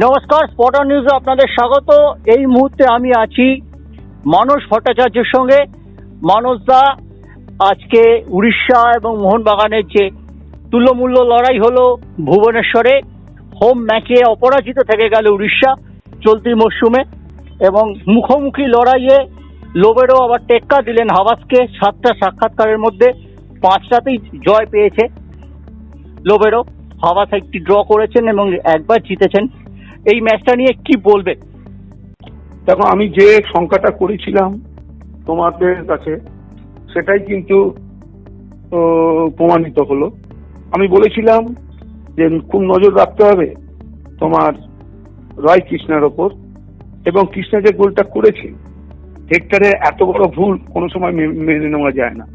নমস্কার স্পটার নিউজে আপনাদের স্বাগত। এই মুহূর্তে আমি আছি মানস ভট্টাচার্যের সঙ্গে। মানস দা, আজকে উড়িষ্যা এবং মোহনবাগানের যে তুল্যমূল্য লড়াই হলো ভুবনেশ্বরে, হোম ম্যাচে অপরাজিত থেকে গেল উড়িষ্যা চলতি মরশুমে এবং মুখোমুখি লড়াইয়ে লোবেরও আবার টেক্কা দিলেন হাবাসকে সাতটা সাক্ষাৎকারের মধ্যে পাঁচটাতেই জয় পেয়েছে লোবেরো হাওয়াস একটি ড্র করেছেন এবং একবার জিতেছেন এই ম্যাচটা নিয়ে কি বলবে? দেখো, আমি যে সংখ্যাটা করেছিলাম তোমাদের কাছে, সেটাই কিন্তু প্রমাণিত হলো। আমি বলেছিলাম যে খুব নজর রাখতে হবে তোমার রয় কৃষ্ণার ওপর, এবং কৃষ্ণা যে গোলটা করেছে, হেক্টরে এত বড় ভুল কোনো সময় মেনে নেওয়া যায় না।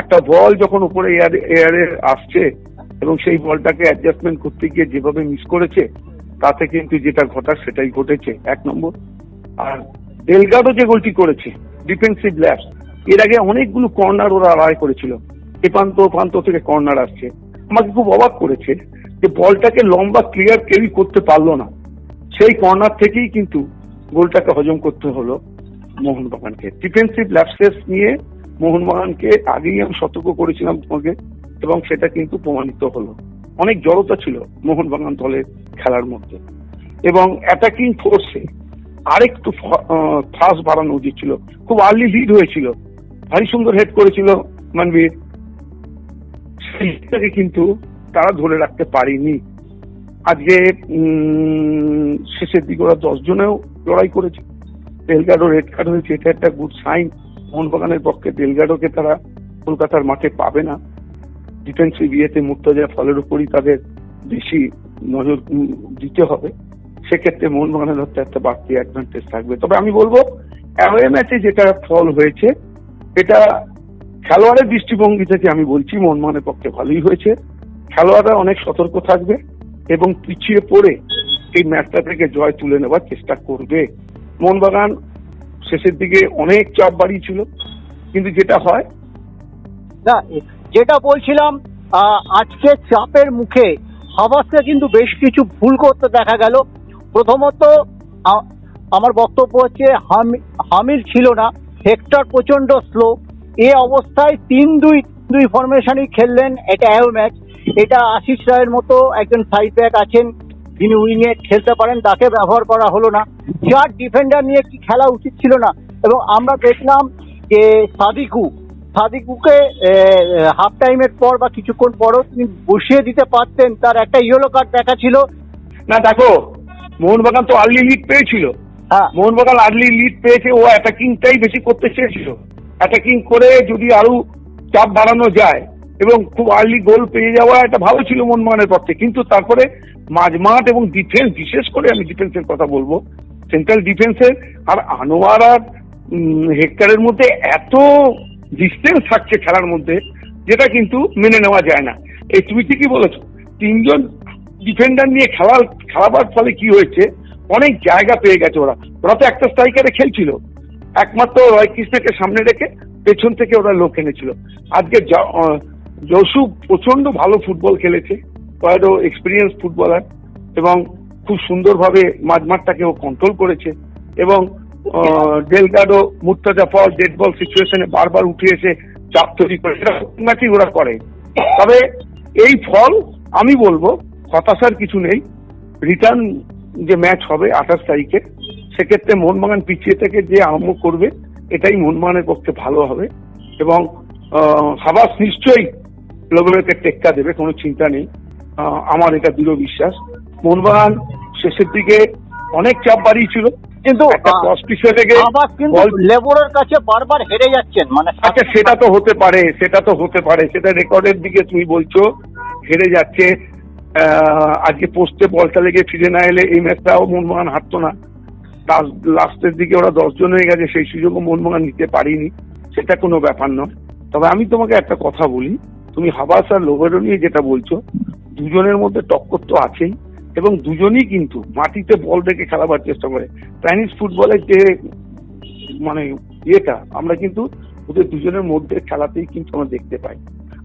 একটা বল যখন উপরে এয়ারে এয়ারে আসছে, এবং সেই বলটাকে অ্যাডজাস্টমেন্ট করতে গিয়ে যেভাবে মিস করেছে তাতে কিন্তু যেটা ঘটার সেটাই ঘটেছে, এক নম্বর। আর ডেলগাডো যে গোলটি করেছে ডিফেন্সিভ ল্যাপস এর আগে অনেকগুলো কর্নার ওরা আড়াই করেছিল। এ প্রান্ত ও প্রান্ত থেকে কর্নার আসছে। আমাকে খুব অবাক করেছে যে বলটাকে লম্বা ক্লিয়ার কেউই করতে পারল না। সেই কর্নার থেকেই কিন্তু গোলটাকে হজম করতে হলো মোহনবাগানকে। ডিফেন্সিভ ল্যাপসেস নিয়ে মোহনবাগানকে আগেই আমি সতর্ক করেছিলাম তোমাকে, এবং সেটা কিন্তু প্রমাণিত হলো। অনেক জড়তা ছিল মোহনবাগান দলের খেলার মধ্যে। এবং অ্যাটাকিং ফোর্সে আরেকটু ফাস্ট বাড়ানো উচিত ছিল। খুব আর্লি লিড হয়েছিল। ভারী সুন্দর হেড করেছিল মানবীর। সেইটাকে কিন্তু তারা ধরে রাখতে পারেনি। আজকে শেষের দিকে ওরা দশ জনেও লড়াই করেছে। ডেলগাডো রেড কার্ড হয়েছে, এটা একটা গুড সাইন মোহনবাগানের পক্ষে ডেলগাডোকে তারা কলকাতার মাঠে পাবে না। ডিফেন্সিভ ইয়েতে মুক্তাজা ফলের উপরই তাদের বেশি নজর দিতে হবে। সেক্ষেত্রে মোহনবাগানের হচ্ছে একটা বাড়তি অ্যাডভান্টেজ থাকবে। তবে আমি বলব অ্যাওয়ে ম্যাচে যেটা ফল হয়েছে, এটা খেলোয়াড়ের দৃষ্টিভঙ্গি থেকে আমি বলছি মোহনবাগানের পক্ষে ভালোই হয়েছে। খেলোয়াড়রা অনেক সতর্ক থাকবে এবং পিছিয়ে পড়ে এই ম্যাচটা থেকে জয় তুলে নেওয়ার চেষ্টা করবে। মোহনবাগান শেষের দিকে অনেক চাপ বাড়িয়েছিল, কিন্তু যেটা হয়, না যেটা বলছিলাম আজকে চাপের মুখে হাবাসকে কিন্তু বেশ কিছু ভুল করতে দেখা গেল। প্রথমত আমার বক্তব্য হচ্ছে, হামি- হামিল ছিল না, হেক্টর প্রচণ্ড স্লো এ অবস্থায় তিন দুই দুই ফরমেশনই খেললেন, এটা অ্যাও ম্যাচ এটা আশিস রায়ের মতো একজন সাইড ব্যাক আছেন, যিনি উইংয়ে খেলতে পারেন, তাকে ব্যবহার করা হলো না। চার ডিফেন্ডার নিয়ে কি খেলা উচিত ছিল না। এবং আমরা দেখলাম যে সাদিকু সাদিকুকে হাফ টাইমের পর বা কিছুক্ষণ পরও তিনি বসিয়ে দিতে পারতেন তার একটা ইয়েলো কার্ড দেখা ছিল। না দেখো মোহনবাগান তো আর্লি লিড পেয়েছিল। হ্যাঁ। মোহনবাগান আর্লি লিড পেয়েছে ও অ্যাটাকিংটাই বেশি করতে চেয়েছিল। অ্যাটাকিং করে যদি আরও চাপ বাড়ানো যায় এবং খুব আর্লি গোল পেয়ে যাওয়া এটা ভালো ছিল মোহনবাগানের পক্ষে কিন্তু তারপরে মাঝমাঠ এবং ডিফেন্স বিশেষ করে আমি ডিফেন্সের কথা বলব সেন্ট্রাল ডিফেন্সের আর আনোয়ার আর হেক্টরের মধ্যে এত ডিস্টেন্স থাকছে খেলার মধ্যে, যেটা কিন্তু মেনে নেওয়া যায় না। এই তুমি ঠিকই বলেছ, তিনজন ডিফেন্ডার নিয়ে খেলা, খেলাবার ফলে কি হয়েছে? অনেক জায়গা পেয়ে গেছে ওরা। ওরা তো একটা স্ট্রাইকারে খেলছিল। একমাত্র রয় কৃষ্ণকে সামনে রেখে পেছন থেকে ওরা লোক এনেছিল। আজকে যশু প্রচণ্ড ভালো ফুটবল খেলেছে কয়েকটা এক্সপিরিয়েন্স ফুটবলার এবং খুব সুন্দরভাবে মাঝমাঠটাকে ও কন্ট্রোল করেছে, এবং Delgado Murtaza fall dead ball সিচুয়েশনে বারবার উঠে এসে চাপ তৈরি করে। সেটা ম্যাচই ওরা করে? তবে এই ফল, আমি বলব, হতাশার কিছু নেই। রিটার্ন যে ম্যাচ হবে আঠাশ তারিখে, সেক্ষেত্রে মোহনবাগান পিছিয়ে থেকে যে আরম্ভ করবে, এটাই মোহনবাগানের পক্ষে ভালো হবে। এবং হাবাস নিশ্চয়ই লোবেরকে টেক্কা দেবে, কোনো চিন্তা নেই। আমার এটা দৃঢ় বিশ্বাস। মোহনবাগান শেষের দিকে অনেক চাপ বাড়িয়েছিল। কিন্তু আবার লেবরের কাছে বারবার হেরে যাচ্ছেন মানে আচ্ছা সেটা তো হতে পারে সেটা তো হতে পারে সেটা রেকর্ডের দিকে তুমি বলছো হেরে যাচ্ছে। আজকে পোস্টে বলটা লেগে ফিরে না এলে এই ম্যাচটাও মোহনবাগান হারতো না। তার লাস্টের দিকে ওরা দশজন হয়ে গেছে সেই সুযোগও মোহনবাগান নিতে পারিনি সেটা কোনো ব্যাপার নয়। তবে আমি তোমাকে একটা কথা বলি তুমি হাবাস আর লোবেরো নিয়ে যেটা বলছো দুজনের মধ্যে টক্কর তো আছেই। এবং দুজনই কিন্তু মাটিতে বল রেখে খেলাবার চেষ্টা করে। চাইনিজ ফুটবলের যে মানে ইয়েটা, আমরা কিন্তু ওদের দুজনের মধ্যে খেলাতেই কিন্তু আমরা দেখতে পাই।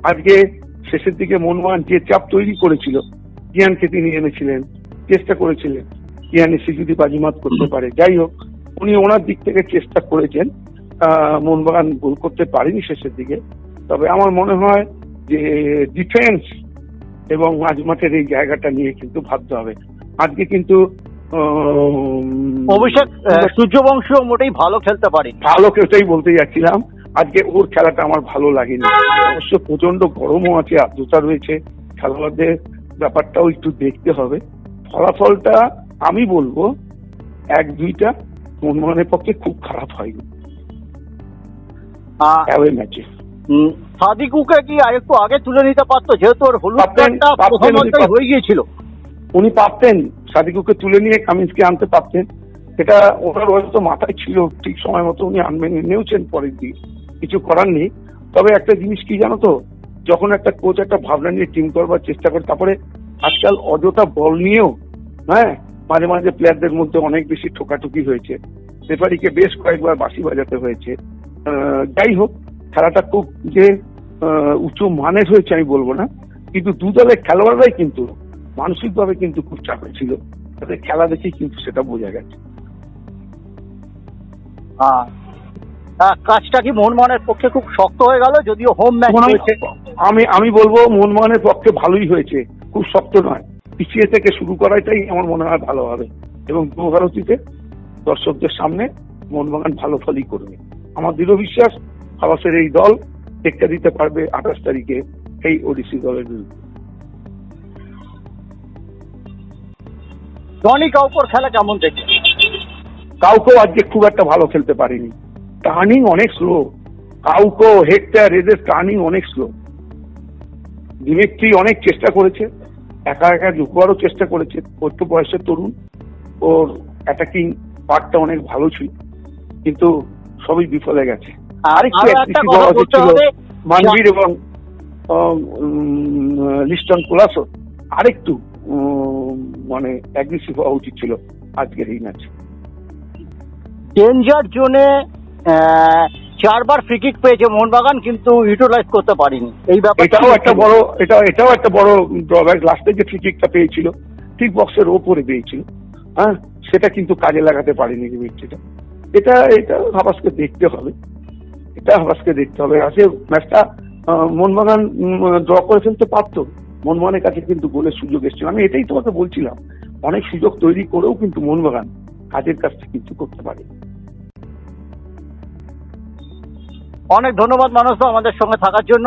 আজকে শেষের দিকে মনমোহন যে চাপ তৈরি করেছিল জিয়ানকে তিনি এনেছিলেন, চেষ্টা করেছিলেন ইয়ানিসি যদি বাজিমাত করতে পারে। যাই হোক, উনি ওনার দিক থেকে চেষ্টা করেছেন মোহনবাগান গোল করতে পারেনি শেষের দিকে। তবে আমার মনে হয় যে ডিফেন্স এবং মাঝমাঠের এই জায়গাটা নিয়ে কিন্তু ভাবতে হবে। আজকে কিন্তু অভিষেক সূর্যবংশ মোটেই ভালো খেলতে পারে ভালো কেউটাই বলতে যাচ্ছিলাম। আজকে ওর খেলাটা আমার ভালো লাগেনি। অবশ্য প্রচণ্ড গরমও আছে আর্দ্রতা রয়েছে। খেলোয়াড়দের ব্যাপারটাও একটু দেখতে হবে। ফলাফলটা আমি বলব এক দুইটা মোহনবাগানের পক্ষে খুব খারাপ হয়নি। ম্যাচে সাদিকুকে কি আরেকটু আগে তুলে নিতে পারতো? যেহেতু ওর হলুদ কার্ডটা হয়ে গিয়েছিল। উনি পারতেন সাদিকুকে তুলে নিয়ে কামিন্সকে আনতে পারতেন। এটা ওনার হয়তো মাথায় ছিল ঠিক সময় মতো উনি আনবেন নেওছেন পরের দিন। কিছু করার নেই। তবে একটা জিনিস কি জানো তো যখন একটা কোচ একটা ভাবনা নিয়ে টিম করবার চেষ্টা করে তারপরে আজকাল অযথা বল নিয়েও হ্যাঁ মাঝে মাঝে প্লেয়ারদের মধ্যে অনেক বেশি ঠোকাঠুকি হয়েছে। রেফারিকে বেশ কয়েকবার বাসি বাজাতে হয়েছে। যাই হোক খেলাটা খুব যে আহ, উঁচু মানের হয়েছে আমি বলব না কিন্তু দু দলের খেলোয়াড়রাই কিন্তু মানসিকভাবে কিন্তু খুব চাপে ছিল। তাদের খেলা দেখেই কিন্তু সেটা বোঝা গেছে। আহ, কাজটা কি মোহনমোহনের পক্ষে খুব শক্ত হয়ে গেল যদিও হোম ম্যাচ হয়েছে? আমি আমি বলব মোহনবাগানের পক্ষে ভালোই হয়েছে খুব শক্ত নয়। পিছিয়ে থেকে শুরু করাটাই আমার মনে হয় ভালো হবে। এবং ভারতীতে দর্শকদের সামনে মোহনবাগান ভালো ফলই করবে। আমার দৃঢ় বিশ্বাস হাবাসের এই দল টেক্কা দিতে পারবে আঠাশ তারিখে এই ওডিসি দলের বিরুদ্ধে। জনি কাউকর খেলা কেমন দেখে? কাউকেও আজকে খুব একটা ভালো খেলতে পারেনি। টার্নিং অনেক স্লো কাউকো হেক্টর এদের টার্নিং অনেক স্লো দিমিত্রি অনেক চেষ্টা করেছে। একা একা ঢুকবারও চেষ্টা করেছে। ওর বয়সের তরুণ। ওর অ্যাটাকিং পার্টটা অনেক ভালো ছিল। কিন্তু সবই বিফলে গেছে। আরেকটু আরও একটা ছিল। হবে। মানবীর এবং লিস্টন কোলাসো। আরেকটু মানে অ্যাগ্রেসিভ হওয়া উচিত ছিল আজকের এই ম্যাচে ডেঞ্জার জোনে চারবার ফ্রি কিক পেয়েছে মোহনবাগান কিন্তু ইউটিলাইজ করতে পারেনি। এই ব্যাপার এটাও একটা বড় এটা এটাও একটা বড় ড্রব্যাক লাস্টে যে ফ্রি কিকটা পেয়েছিল ঠিক বক্সের ওপরে পেয়েছিল। হ্যাঁ সেটা কিন্তু কাজে লাগাতে পারেনি দিমিত্রিটা এটা এটা হাবাসকে দেখতে হবে। এটা হাবাসকে দেখতে হবে। আজকে ম্যাচটা মোহনবাগান ড্র করে ফেলতে পারতো মোহনবাগানের কাছে কিন্তু গোলের সুযোগ এসেছিল। আমি এটাই তোমাকে বলছিলাম, অনেক সুযোগ তৈরি করেও কিন্তু মোহনবাগান কাজের কাজটা কিন্তু করতে পারে। অনেক ধন্যবাদ মানুষ আমাদের সঙ্গে থাকার জন্য।